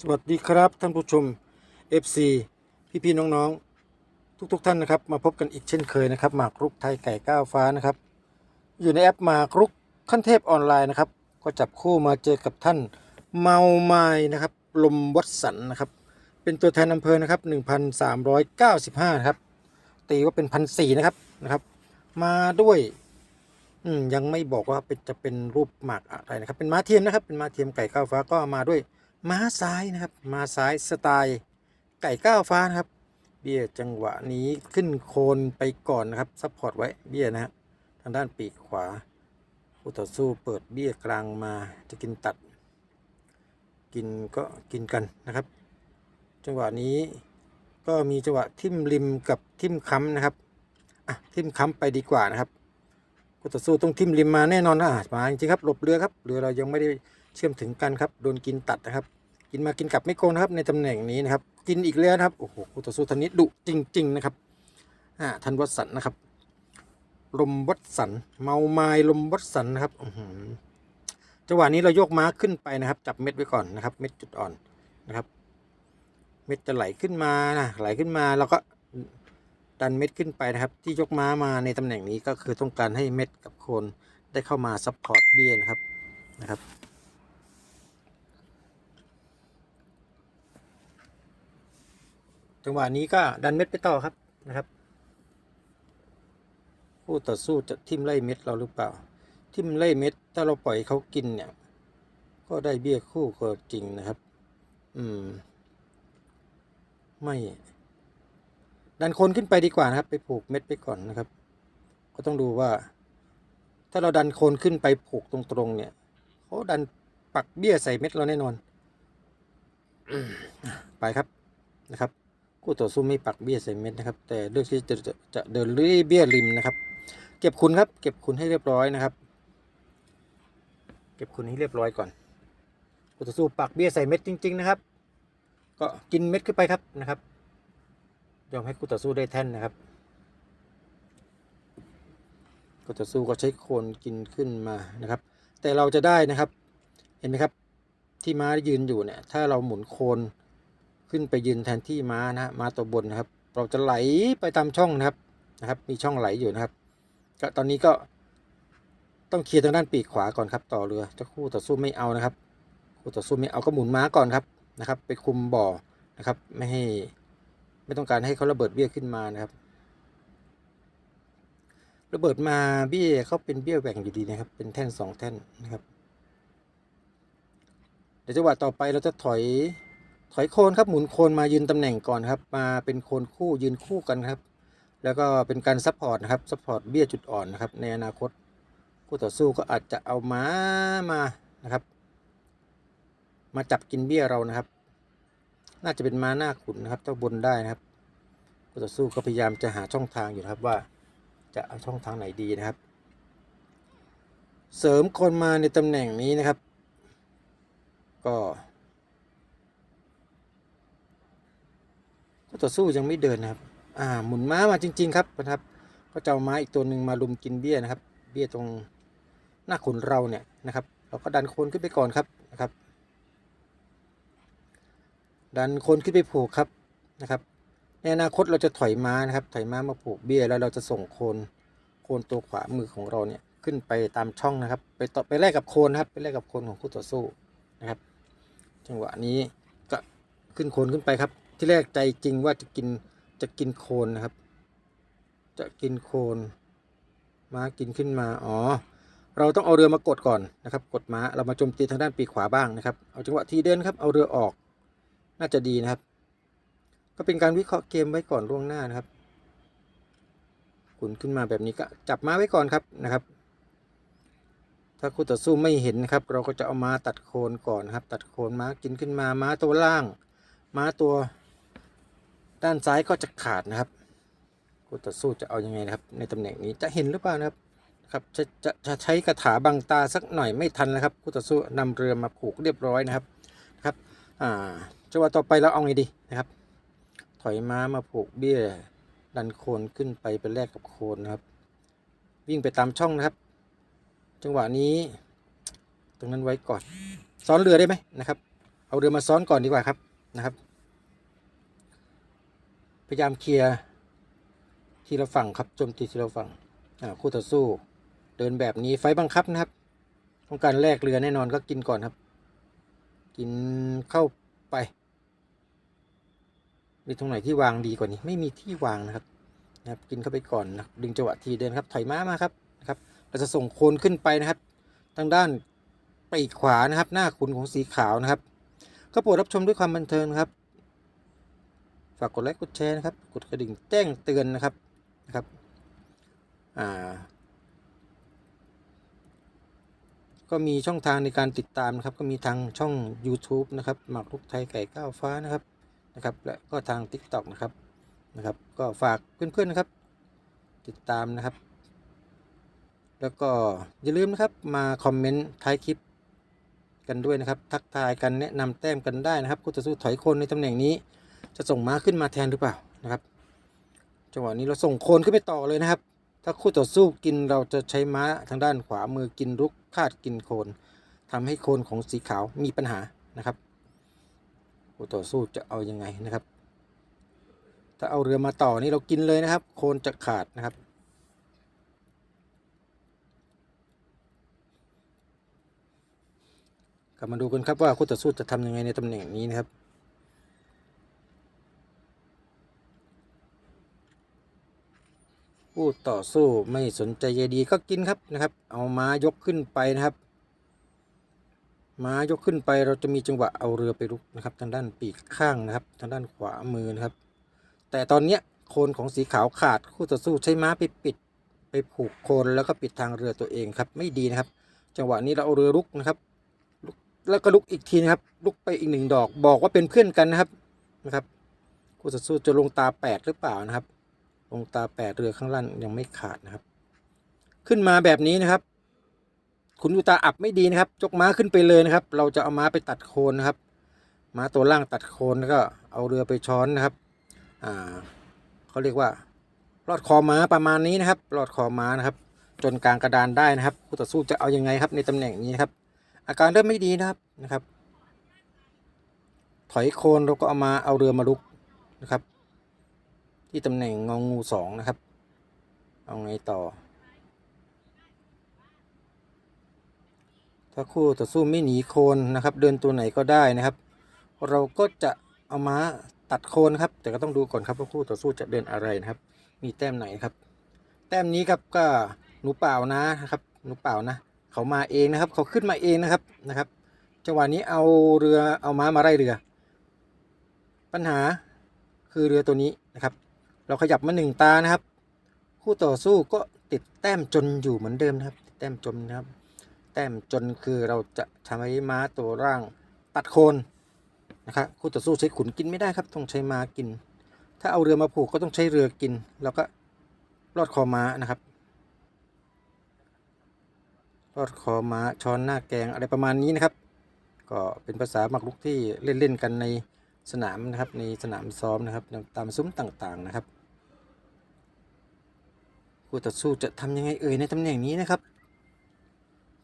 สวัสดีครับท่านผู้ชม FC พี่ๆน้องๆ ทุกๆท่านนะครับ มาพบกันอีกเช่นเคยนะครับหมากรุกไทยไก่ก้าวฟ้านะครับ อยู่ในแอปหมากรุกขั้นเทพออนไลน์นะครับ ก็จับคู่มาเจอกับท่านเมาไม้นะครับลมวัดสันนะครับ เป็นตัวแทนอำเภอนะครับ 1,395นะครับตีว่าเป็นพันสี่นะครับนะครับ มาด้วยอืมยังไม่บอกว่าเป็นจะเป็นรูปหมากอะไรนะครับ เป็นม้าเทียมนะครับ เป็นม้าเทียมไก่ก้าวฟ้าก็มาด้วย ม้าซ้ายนะครับ ม้าซ้ายสไตล์ไก่ก้าวฟ้านะครับ เบี้ยจังหวะนี้ขึ้นโคนไปก่อนนะครับซัพพอร์ตไว้เบี้ยนะฮะทางด้านปีกขวาผู้ต่อสู้เปิดเบี้ยกลางมาจะกินตัด กินก็กินกันนะครับ จังหวะนี้ก็มีจังหวะทิ่มริมกับทิ่มค้ำนะครับอะทิ่มค้ำไปดีกว่านะครับคู่ต่อสู้ต้องทิ่มริมมาแน่นอนนะอะมาจริงๆครับหลบเรือครับเรือเรายังไม่ได้ เชื่อมถึงกันครับโดนกินตัดนะครับ กินมากินกลับไม่โกงนะครับในตำแหน่งนี้นะครับกินอีกแล้วนะครับโอ้โหคู่ต่อสู้ท่านนี้ดุจริง ๆ นะครับอ่าท่านวัดสันนะครับ ลมวัดสันเมาไม้ลมวัดสันนะครับอืจังหวะนี้เราโยกม้าขึ้นไปนะครับ จับเม็ดไว้ก่อนนะครับ เม็ดจุดอ่อนนะครับ เม็ดจะไหลขึ้นมานะไหลขึ้นมาเราก็ดันเม็ดขึ้นไปนะครับ ที่ยกม้ามาในตำแหน่งนี้ก็คือต้องการให้เม็ดกับโคนได้เข้ามาซัพพอร์ตเบี้ยนะครับนะครับ จังหวะนี้ก็ดันเม็ดไปต่อครับนะครับผู้ต่อสู้จะทิ่มไล่เม็ดเราหรือเปล่า ทิ่มไล่เม็ด ถ้าเราปล่อยเขากินเนี่ย ก็ได้เบี้ยคู่ก็จริงนะครับ อืม ไม่ ดันโคนขึ้นไปดีกว่านะครับ ไปผูกเม็ดไปก่อนนะครับ ก็ต้องดูว่า ถ้าเราดันโคนขึ้นไปผูกตรงๆ เนี่ยเขาดันปักเบี้ยใส่เม็ดเราแน่นอนอไปครับนะครับ คู่ต่อสู้ไม่ปักเบี้ยใส่เม็ดนะครับ แต่เลือกที่จะจะจะเดินลุยเบี้ยริมนะครับ เก็บคุณครับ เก็บคุณให้เรียบร้อยนะครับ เก็บคุณให้เรียบร้อยก่อนคู่ต่อสู้ปักเบี้ยใส่เม็ดจริง ๆ นะครับ ก็กินเม็ดขึ้นไปครับนะครับยอมให้คู่ต่อสู้ได้แท่นนะครับคู่ต่อสู้ก็ใช้โคนกินขึ้นมานะครับ แต่เราจะได้นะครับ เห็นไหมครับ ที่ม้ายืนอยู่เนี่ย ถ้าเราหมุนโคน ขึ้นไปยืนแทนที่ม้านะฮะม้าตัวบนนะครับ เราจะไหลไปตามช่องนะครับนะครับ มีช่องไหลอยู่นะครับ ก็ตอนนี้ก็ต้องเคลียร์ทางด้านปีกขวาก่อนครับ ต่อเรือเจะคู่ต่อสู้ไม่เอานะครับ คู่ต่อสู้ไม่เอาก็หมุนม้าก่อนครับนะครับ ไปคุมบ่อนะครับ ไม่ให้ไม่ต้องการให้เขาระเบิดเบี้ยขึ้นมานะครับ ระเบิดมาเบี้ยเขาเป็นเบี้ยแหว่งอยู่ดีนะครับ เป็นแท่นสองแท่นนะครับ เดี๋ยวจังหวะต่อไปเราจะถอย ถอยโคนครับหมุนโคนมายืนตำแหน่งก่อนครับ มาเป็นโคนคู่ยืนคู่กันครับ แล้วก็เป็นการซัพพอร์ตนะครับซัพพอร์ตเบี้ยจุดอ่อนนะครับ ในอนาคตคู่ต่อสู้ก็อาจจะเอาม้ามานะครับ มาจับกินเบี้ยเรานะครับ น่าจะเป็นม้าหน้าขุนนะครับถ้าบนได้นะครับคู่ต่อสู้ก็พยายามจะหาช่องทางอยู่นะครับว่าจะเอาช่องทางไหนดีนะครับ เสริมคนมาในตำแหน่งนี้นะครับ ก็ คู่ต่อสู้ยังไม่เดินนะครับ อ่า หมุนม้ามาจริง ๆ ครับนะครับ ก็จะเอาม้าอีกตัวหนึ่งมาลุมกินเบี้ยนะครับ เบี้ยตรงหน้าขนเราเนี่ยนะครับ เราก็ดันโคนขึ้นไปก่อนครับนะครับ ดันโคนขึ้นไปผูกครับนะครับ ในอนาคตเราจะถอยม้านะครับ ถอยม้ามาผูกเบี้ยแล้วเราจะส่งโคนโคนตัวขวามือของเราเนี่ยขึ้นไปตามช่องนะครับ ไปต่อไปแลกกับโคนนะครับ ไปแลกกับโคนของคู่ต่อสู้นะครับ จังหวะนี้ก็ขึ้นโคนขึ้นไปครับ ที่แรกใจจริงว่าจะกินจะกินโคนนะครับ จะกินโคนม้ากินขึ้นมาอ๋อเราต้องเอาเรือมากดก่อนนะครับ กดม้าเรามาโจมตีทางด้านปีกขวาบ้างนะครับ เอาจังหวะทีเดินครับ เอาเรือออก น่าจะดีนะครับ ก็เป็นการวิเคราะห์เกมไว้ก่อนล่วงหน้านะครับขุนขึ้นมาแบบนี้ก็จับม้าไว้ก่อนครับนะครับ ถ้าคู่ต่อสู้ไม่เห็นนะครับ เราก็จะเอาม้าตัดโคนก่อนครับ ตัดโคนม้ากินขึ้นมาม้าตัวล่าง ม้าตัว ด้านซ้ายก็จะขาดนะครับคู่ต่อสู้จะเอายังไงนะครับ ในตำแหน่งนี้จะเห็นหรือเปล่านะครับครับจะจะจะใช้กระถาบังตาสักหน่อยไม่ทันนะครับคู่ต่อสู้นำเรือมาผูกเรียบร้อยนะครับครับอ่าจังหวะต่อไปเราเอาไงดีนะครับ ถอยม้ามาผูกเบี้ยดันโคนขึ้นไปเป็นแลกกับโคนนะครับ วิ่งไปตามช่องนะครับ จังหวะนี้ ตรงนั้นไว้ก่อน ซ้อนเรือได้ไหมนะครับ เอาเรือมาซ้อนก่อนดีกว่าครับนะครับ ยายามเคลียร์ทีละฝั่งครับโจมตีทีละฝั่งอ่าคู่ต่อสู้ เดินแบบนี้ไฟบังคับนะครับ ต้องการแลกเรือแน่นอนก็กินก่อนครับ กินเข้าไป มีตรงไหนที่วางดีกว่านี้ ไม่มีที่วางนะครับนะครับ กินเข้าไปก่อนนะดึงจังหวะทีเดินครับถอยม้ามาครับนะครับเราจะส่งโคนขึ้นไปนะครับ ทางด้านปีกขวานะครับ หน้าขุนของสีขาวนะครับ ก็โปรดรับชมด้วยความบันเทิงครับากกดไลค์กดแชร์นะครับ กดกระดิ่งแจ้งเตือนนะครับนะครับอ่าก็มีช่องทางในการติดตามนะครับ ก็มีทางช่อง YouTube นะครับหมากรุกไทยไก่ก้าวฟ้านะครับนะครับ และก็ทาง TikTok นะครับนะครับ ก็ฝากเพื่อนๆนะครับ ติดตามนะครับ แล้วก็อย่าลืมนะครับมาคอมเมนต์ท้ายคลิปกันด้วยนะครับ ทักทายกันแนะนำแต้มกันได้นะครับคู่ต่อสู้ถอยคนในตำแหน่งนี้ จะส่งม้าขึ้นมาแทนหรือเปล่านะครับ จังหวะนี้เราส่งโคนขึ้นไปต่อเลยนะครับ ถ้าคู่ต่อสู้กินเราจะใช้ม้าทางด้านขวามือกินรุกคาดกินโคนทำให้โคนของสีขาวมีปัญหานะครับคู่ต่อสู้จะเอายังไงนะครับ ถ้าเอาเรือมาต่อนี่เรากินเลยนะครับ โคนจะขาดนะครับกลับมาดูกันครับว่าคู่ต่อสู้จะทำยังไงในตำแหน่งนี้นะครับ ผู้ต่อสู้ไม่สนใจใยดีก็กินครับนะครับ เอาม้ายกขึ้นไปนะครับ ม้ายกขึ้นไปเราจะมีจังหวะเอาเรือไปลุกนะครับ ทางด้านปีกข้างนะครับ ทางด้านขวามือนะครับ แต่ตอนเนี้ยโคนของสีขาวขาดคู่ต่อสู้ใช้ม้าไปปิด ไปผูกโคนแล้วก็ปิดทางเรือตัวเองครับ ไม่ดีนะครับ จังหวะนี้เราเอาเรือลุกนะครับลุกแล้วก็ลุกอีกทีนะครับ ลุกไปอีกหนึ่งดอกบอกว่าเป็นเพื่อนกันนะครับนะครับคู่ต่อสู้จะลงตาแปดหรือเปล่านะครับ ลงตาแปดเรือข้างล่างยังไม่ขาดนะครับ ขึ้นมาแบบนี้นะครับ คุณดูตาอับไม่ดีนะครับจกม้าขึ้นไปเลยนะครับ เราจะเอาม้าไปตัดโคนนะครับ ม้าตัวล่างตัดโคนแล้วก็เอาเรือไปช้อนนะครับ อ่าเขาเรียกว่าลอดคอม้าประมาณนี้นะครับลอดคอม้านะครับ จนกลางกระดานได้นะครับคู่ต่อสู้จะเอายังไงครับในตำแหน่งนี้นครับ อาการเริ่มไม่ดีนะครับนะครับ ถอยโคนเราก็เอามาเอาเรือมาลุกนะครับ ที่ตำแหน่งงองูสองนะครับ เอาไงต่อ ถ้าคู่ต่อสู้ไม่หนีโคนนะครับ เดินตัวไหนก็ได้นะครับ เราก็จะเอาม้าตัดโคนครับ แต่ก็ต้องดูก่อนครับว่าคู่ต่อสู้จะเดินอะไรนะครับ มีแต้มไหนครับ แต้มนี้ครับก็หนูเปล่านะนะครับ หนูเปล่านะเขามาเองนะครับ เขาขึ้นมาเองนะครับนะครับจังหวะนี้เอาเรือเอาม้ามาไล่เรือ ปัญหาคือเรือตัวนี้นะครับ เราขยับมาหนึ่งตานะครับ คู่ต่อสู้ก็ติดแต้มจนอยู่เหมือนเดิมนะครับ ติดแต้มจนนะครับ แต้มจนคือเราจะทำให้ม้าตัวร่างตัดโคนนะครับคู่ต่อสู้ใช้ขุนกินไม่ได้ครับ ต้องใช้ม้ากิน ถ้าเอาเรือมาผูกก็ต้องใช้เรือกิน แล้วก็ลอดคอม้านะครับลอดคอม้าช้อนหน้าแกงอะไรประมาณนี้นะครับ ก็เป็นภาษาหมากรุกที่เล่นๆกันใน สนามนะครับในสนามซ้อมนะครับตามซุ้มต่างๆนะครับคู่ต่อสู้จะทำยังไงเอ่ยในตำแหน่งนี้นะครับ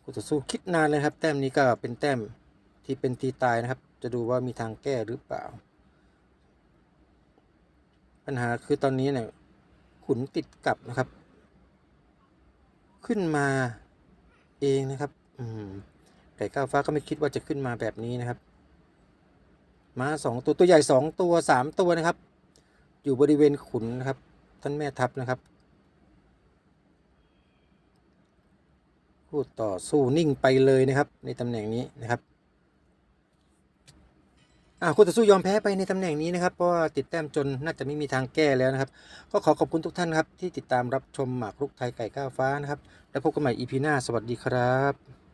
คู่ต่อสู้คิดนานเลยครับ แต้มนี้ก็เป็นแต้มที่เป็นตีตายนะครับ จะดูว่ามีทางแก้หรือเปล่า ปัญหาคือตอนนี้เนี่ยขุนติดกับนะครับ ขึ้นมาเองนะครับ อืมไก่ก้าวฟ้าก็ไม่คิดว่าจะขึ้นมาแบบนี้นะครับ มาสองตัวตัวใหญ่สองตัวสามตัวนะครับ อยู่บริเวณขุนนะครับ ท่านแม่ทัพนะครับพูดต่อสู้นิ่งไปเลยนะครับ ในตำแหน่งนี้นะครับอ่าคู่ต่อสู้ยอมแพ้ไปในตำแหน่งนี้นะครับเพราะว่าติดแต้มจนน่าจะไม่มีทางแก้แล้วนะครับ ก็ขอขอบคุณทุกท่านครับที่ติดตามรับชมหมากรุกไทยไก่ก้าวฟ้านะครับ แล้วพบกันใหม่ EP หน้าสวัสดีครับ